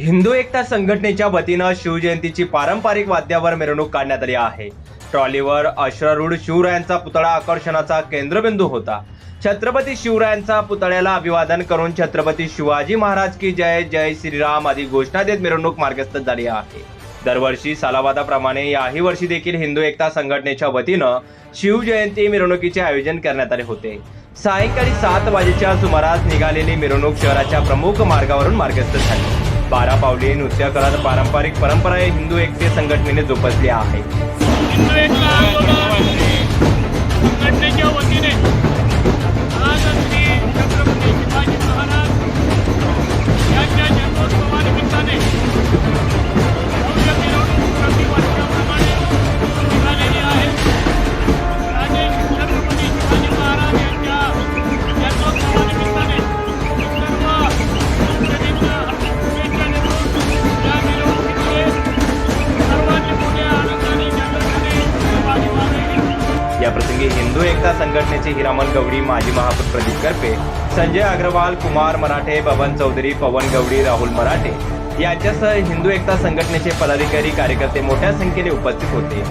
हिंदू एकता संघटनेच्या वतीनं शिवजयंतीची पारंपरिक वाद्यावर मिरवणूक काढण्यात आली आहे. ट्रॉलीवर अश्रारूढ शिवरायांचा पुतळा आकर्षणाचा केंद्रबिंदू होता. छत्रपती शिवरायांचा पुतळ्याला अभिवादन करून छत्रपती शिवाजी महाराज की जय जय श्रीराम आदी घोषणा देत मिरवणूक मार्गस्थ झाली आहे. दरवर्षी सालावादाप्रमाणे याही वर्षी देखील हिंदू एकता संघटनेच्या वतीनं शिवजयंती मिरवणुकीचे आयोजन करण्यात आले होते. सायंकाळी सात वाजेच्या सुमारास निघालेली मिरवणूक शहराच्या प्रमुख मार्गावरून मार्गस्थ झाली. बारा पावली नृत्य करत पारंपरिक परंपरा हिंदू एकते संघटनेने जोपासली आहे. याप्रसंगी हिंदू एकता संघटनेचे हिरामन गवडी माजी महापौर प्रदीप करपे संजय अग्रवाल कुमार मराठे बबन चौधरी पवन गवडी राहुल मराठे यांच्यासह हिंदू एकता संघटनेचे पदाधिकारी कार्यकर्ते मोठ्या संख्येने उपस्थित होते.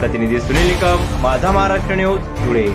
प्रतिनिधी सुनील निकम माझा महाराष्ट्र न्यूज धुळे.